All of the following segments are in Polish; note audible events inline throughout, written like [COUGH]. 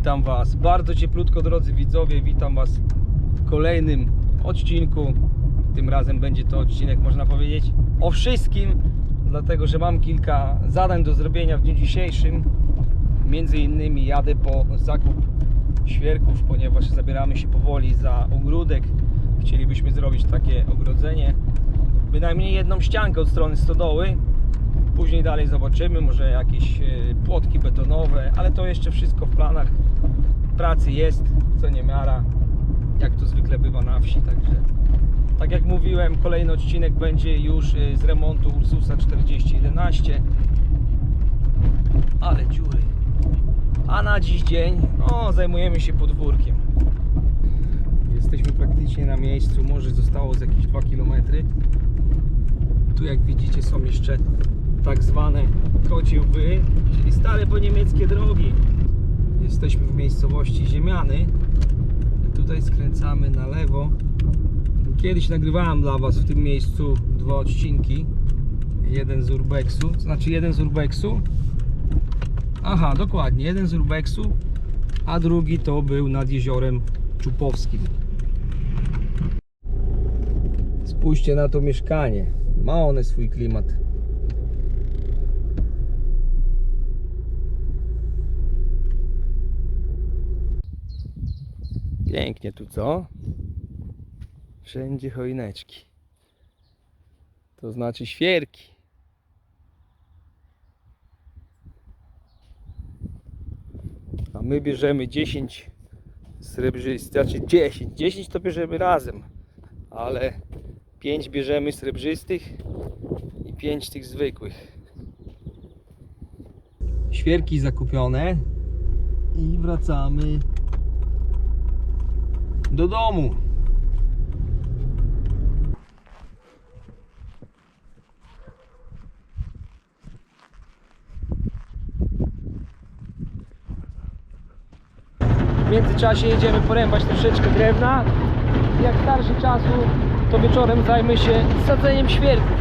Witam Was bardzo cieplutko, drodzy widzowie. Witam Was w kolejnym odcinku. Tym razem będzie to odcinek, można powiedzieć, o wszystkim, dlatego że mam kilka zadań do zrobienia w dniu dzisiejszym. Między innymi jadę po zakup świerków, ponieważ zabieramy się powoli za ogródek. Chcielibyśmy zrobić takie ogrodzenie, bynajmniej jedną ściankę od strony stodoły. Później dalej zobaczymy, może jakieś e, płotki betonowe, ale to jeszcze wszystko w planach. Pracy jest, co nie miara, jak to zwykle bywa na wsi, także tak jak mówiłem, kolejny odcinek będzie już e, z remontu Ursusa 4011. Ale dziury. A na dziś dzień, no, zajmujemy się podwórkiem. Jesteśmy praktycznie na miejscu, może zostało z jakieś 2 km. Tu jak widzicie są jeszcze tak zwane kocie łby, czyli stare po niemieckie drogi. Jesteśmy w miejscowości Ziemiany. Tutaj skręcamy na lewo. Kiedyś nagrywałem dla Was w tym miejscu dwa odcinki. Jeden z Urbexu, znaczy jeden z Urbexu. Aha, dokładnie, jeden z Urbexu, a drugi to był nad jeziorem Czupowskim. Spójrzcie na to mieszkanie. Ma one swój klimat. Pięknie tu, co? Wszędzie choineczki. To znaczy świerki. A my bierzemy 10 srebrzystych, znaczy 10. 10 to bierzemy razem, ale 5 bierzemy srebrzystych i 5 tych zwykłych. Świerki zakupione i wracamy do domu. W międzyczasie jedziemy porębać troszeczkę drewna. Jak starszy czasu, to wieczorem zajmę się sadzeniem świerków.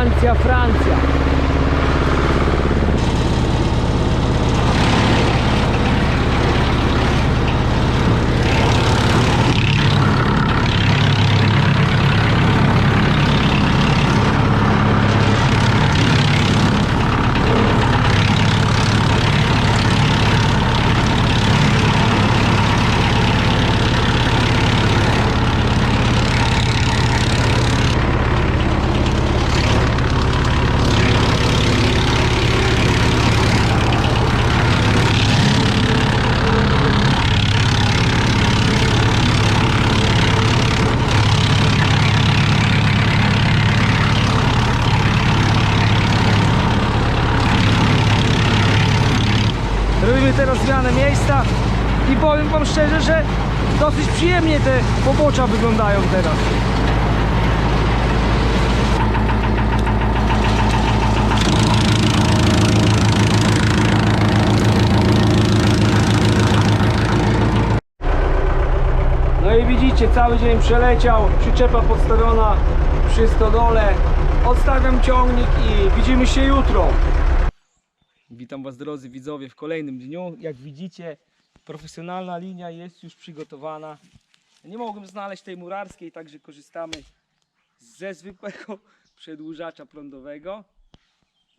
Francia, Francia. Szczerze, że dosyć przyjemnie te pobocza wyglądają teraz. No i widzicie, cały dzień przeleciał, przyczepa podstawiona przy stodole. Odstawiam ciągnik i widzimy się jutro. Witam Was drodzy widzowie w kolejnym dniu. Jak widzicie, Profesjonalna linia jest już przygotowana. Nie mogłem znaleźć tej murarskiej, także korzystamy ze zwykłego [LAUGHS] przedłużacza prądowego.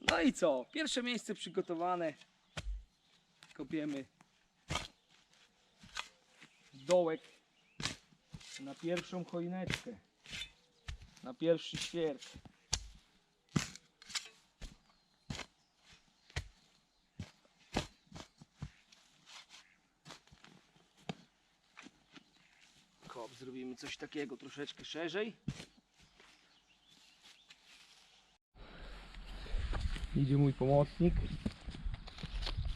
No i co? Pierwsze miejsce przygotowane. Kopiemy dołek na pierwszą choineczkę. Na pierwszy świerk. Zrobimy coś takiego troszeczkę szerzej. Idzie mój pomocnik.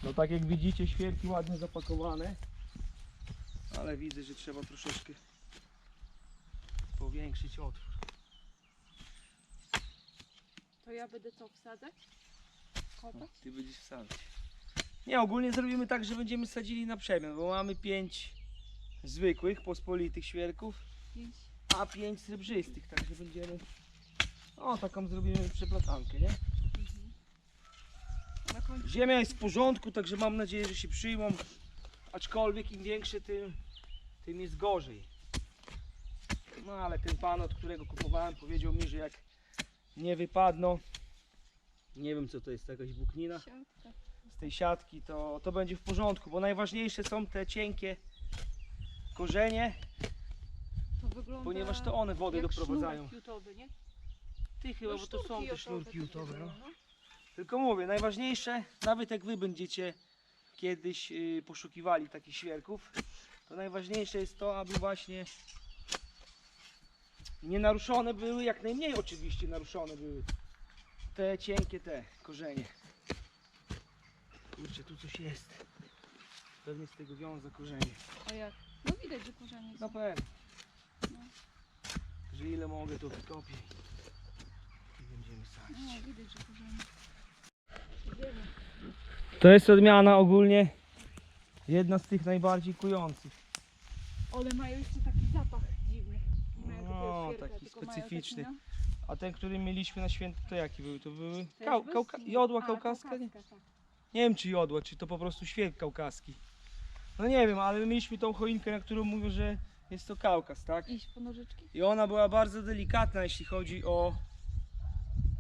No tak jak widzicie, świerki ładnie zapakowane. Ale widzę, że trzeba troszeczkę powiększyć otwór. To ja będę co wsadzać? Kopać? No, ty będziesz wsadzać. Nie, ogólnie zrobimy tak, że będziemy sadzili na przemian, bo mamy pięć zwykłych, pospolitych świerków, a pięć srebrzystych, także będziemy... O, taką zrobimy przeplatankę, nie? Mhm. Ziemia jest w porządku, także mam nadzieję, że się przyjmą. Aczkolwiek im większe, tym, tym jest gorzej. No ale ten pan, od którego kupowałem, powiedział mi, że jak nie wypadną, nie wiem co to jest, jakaś włóknina z tej siatki, to, to będzie w porządku, bo najważniejsze są te cienkie korzenie, To wygląda ponieważ to one wodę jak doprowadzają. sznurek jutowy, nie? Ty chyba, No bo to są te sznurki jutowe. No. no. Tylko mówię, najważniejsze, nawet jak wy będziecie kiedyś y, poszukiwali takich świerków, to najważniejsze jest to, aby właśnie nie naruszone były, jak najmniej oczywiście naruszone były te cienkie te korzenie. Kurczę, tu coś jest. Pewnie z tego wiąza korzenie. A jak? No widać, że korzenie Na są. pewno. No. Że ile mogę to wykopię. I będziemy sadzić. No widać, że korzenie. Idziemy. To jest odmiana ogólnie jedna z tych najbardziej kujących. One mają jeszcze taki zapach dziwny. Nie mają No, takiego świerka, taki tylko mają specyficzny. Taki, A ten, który mieliśmy na święto, to jaki był? To były no. kał, wyski. jodła A, kaukaska? Nie? kaukaska, tak. nie wiem czy jodła, czy to po prostu świerk kaukaski. No nie wiem, ale my mieliśmy tą choinkę, na którą mówią, że jest to kaukaz, tak? Iść po nożyczki? I ona była bardzo delikatna, jeśli chodzi o,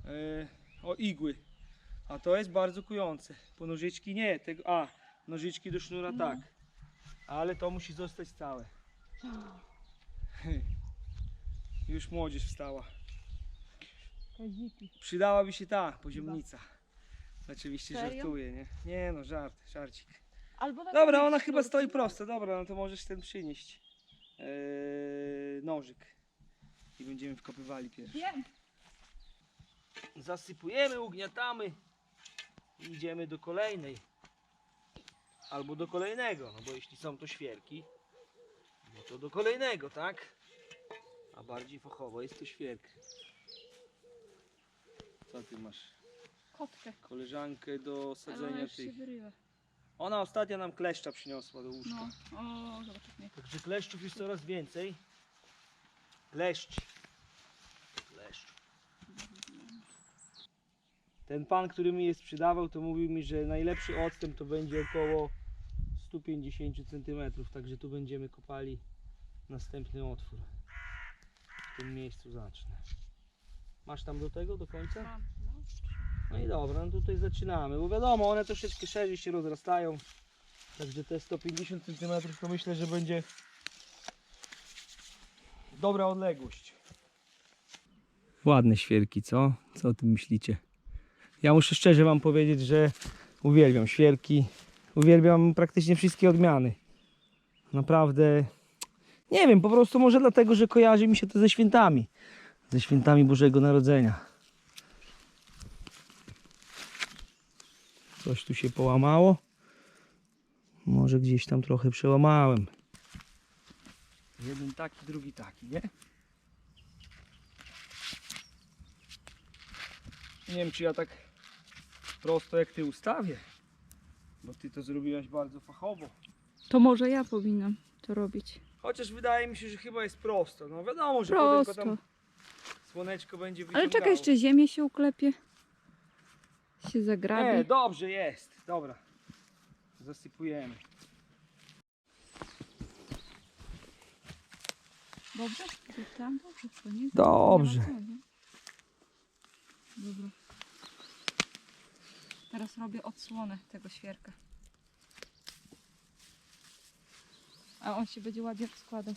e, o igły. A to jest bardzo kujące. Po nożyczki nie, tego, a nożyczki do sznura No. tak. Ale to musi zostać całe. [GASPS] Już młodzież wstała. Kaziki. Przydałaby się ta poziomnica. Oczywiście Serio? żartuję, nie? Nie no, żart, żarcik. Albo na Dobra, koniec ona chyba stoi prosto. Dobra, no to możesz ten przynieść. Eee, nożyk. I będziemy wkopywali pierwszy. Wiem. Zasypujemy, ugniatamy. I idziemy do kolejnej. Albo do kolejnego, no bo jeśli są to świerki, no to do kolejnego, tak? A bardziej fachowo jest to świerk. Co ty masz? Kotkę. Koleżankę do Ale ona sadzenia już się tych. wyrywa. Ona ostatnio nam kleszcza przyniosła do łóżka. No. O, zobacz jak mnie. Także kleszczów jest coraz więcej. Kleszcz. Kleszcz. Ten pan, który mi je sprzedawał, to mówił mi, że najlepszy odstęp to będzie około 150 cm. Także tu będziemy kopali następny otwór. W tym miejscu zacznę. Masz tam do tego, do końca? Mam, no. I dobra, no tutaj zaczynamy, bo wiadomo, one troszeczkę szerzej się rozrastają. Także te 150 cm to myślę, że będzie dobra odległość. Ładne świerki, co? Co o tym myślicie? Ja muszę szczerze wam powiedzieć, że uwielbiam świerki. Uwielbiam praktycznie wszystkie odmiany. Naprawdę nie wiem, po prostu może dlatego, że kojarzy mi się to ze świętami. Ze świętami Bożego Narodzenia. Coś tu się połamało. Może gdzieś tam trochę przełamałem. Jeden taki, drugi taki, nie? Nie wiem, czy ja tak prosto jak ty ustawię. Bo ty to zrobiłaś bardzo fachowo. To może ja powinnam to robić. Chociaż wydaje mi się, że chyba jest prosto. No wiadomo, że Prosto. potem tylko tam słoneczko będzie Ale wyciągało. czekaj, jeszcze ziemię się uklepie się zagrabi. Nie, dobrze jest. Dobra. Zasypujemy. Dobrze? Tam dobrze, nie? Dobrze. Dobra. Teraz robię odsłonę tego świerka. A on się będzie ładnie składał.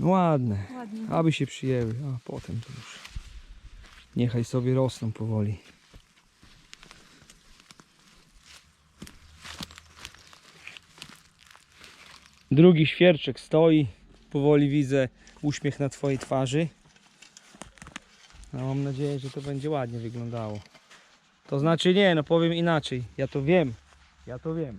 Ładne. Ładnie. Aby się przyjęły. A potem to już. Niechaj sobie rosną powoli. Drugi świerczek stoi. Powoli widzę uśmiech na twojej twarzy. No, mam nadzieję, że to będzie ładnie wyglądało. To znaczy nie, no powiem inaczej. Ja to wiem. Ja to wiem.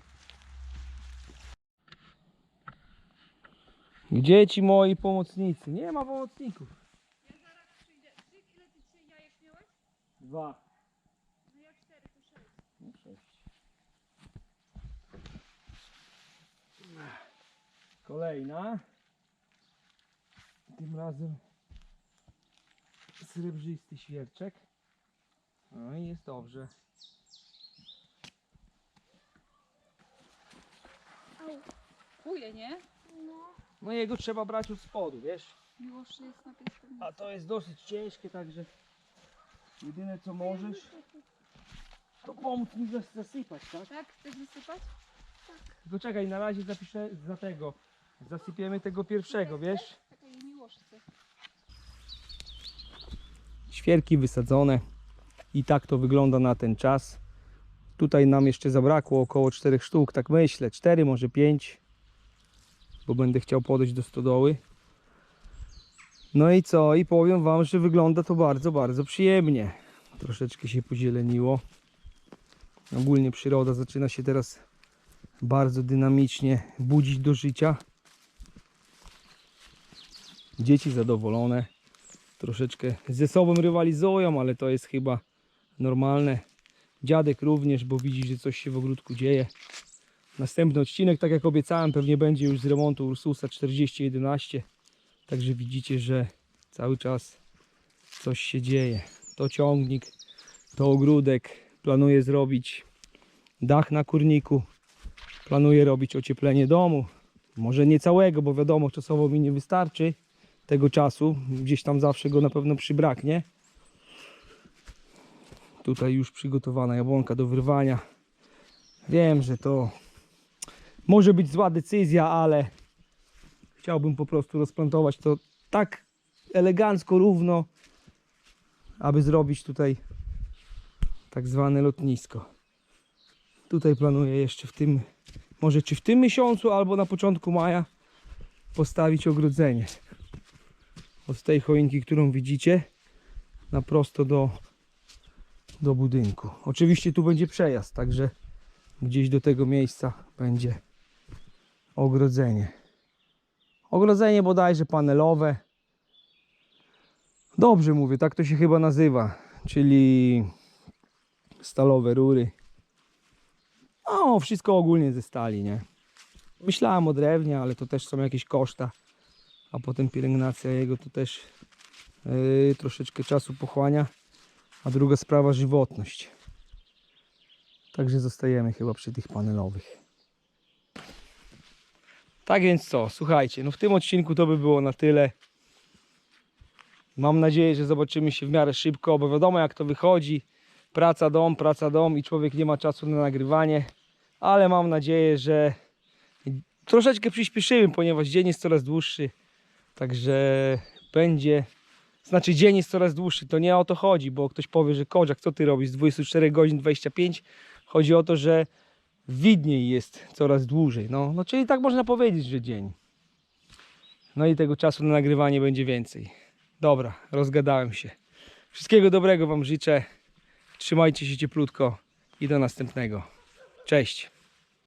Gdzie ci moi pomocnicy? Nie ma pomocników. Dwa. No sześć. Kolejna. Tym razem srebrzysty świerczek. No i jest dobrze. Kuje, nie? No jego trzeba brać od spodu, wiesz? Miłość jest na A to jest dosyć ciężkie, także jedyne co możesz to pomóc mi zas- zasypać, tak? Tak? Chcesz wysypać? Tylko czekaj, na razie zapiszę za tego. Zasypiemy tego pierwszego, wiesz? Taka. Świerki wysadzone i tak to wygląda na ten czas. Tutaj nam jeszcze zabrakło około 4 sztuk, tak myślę, 4 może 5, bo będę chciał podejść do stodoły. No i co? I powiem Wam, że wygląda to bardzo, bardzo przyjemnie. Troszeczkę się pozieleniło. Ogólnie przyroda zaczyna się teraz bardzo dynamicznie budzić do życia. Dzieci zadowolone troszeczkę ze sobą rywalizują, ale to jest chyba normalne. Dziadek również, bo widzi, że coś się w ogródku dzieje. Następny odcinek, tak jak obiecałem, pewnie będzie już z remontu Ursusa 4011. Także widzicie, że cały czas coś się dzieje. To ciągnik, to ogródek. Planuję zrobić dach na kurniku. Planuję robić ocieplenie domu. Może nie całego, bo wiadomo, czasowo mi nie wystarczy tego czasu. Gdzieś tam zawsze go na pewno przybraknie. Tutaj już przygotowana jabłonka do wyrwania. Wiem, że to może być zła decyzja, ale chciałbym po prostu rozplantować to tak elegancko, równo, aby zrobić tutaj tak zwane lotnisko. Tutaj planuję jeszcze w tym, może czy w tym miesiącu, albo na początku maja postawić ogrodzenie od tej choinki, którą widzicie, na prosto do, do budynku. Oczywiście tu będzie przejazd, także gdzieś do tego miejsca będzie ogrodzenie. Ogrodzenie bodajże panelowe. Dobrze mówię, tak to się chyba nazywa, czyli stalowe rury. No, wszystko ogólnie ze stali, nie? Myślałem o drewnie, ale to też są jakieś koszta a potem pielęgnacja jego to też yy, troszeczkę czasu pochłania, a druga sprawa żywotność. Także zostajemy chyba przy tych panelowych. Tak więc co, słuchajcie, no w tym odcinku to by było na tyle. Mam nadzieję, że zobaczymy się w miarę szybko, bo wiadomo jak to wychodzi. Praca, dom, praca, dom i człowiek nie ma czasu na nagrywanie. Ale mam nadzieję, że troszeczkę przyspieszymy, ponieważ dzień jest coraz dłuższy. Także będzie. Znaczy, dzień jest coraz dłuższy. To nie o to chodzi, bo ktoś powie, że Kodziak, co ty robisz z 24 godzin 25? Chodzi o to, że widniej jest coraz dłużej. No, no czyli tak można powiedzieć, że dzień. No i tego czasu na nagrywanie będzie więcej. Dobra, rozgadałem się. Wszystkiego dobrego Wam życzę. Trzymajcie się cieplutko i do następnego. Cześć.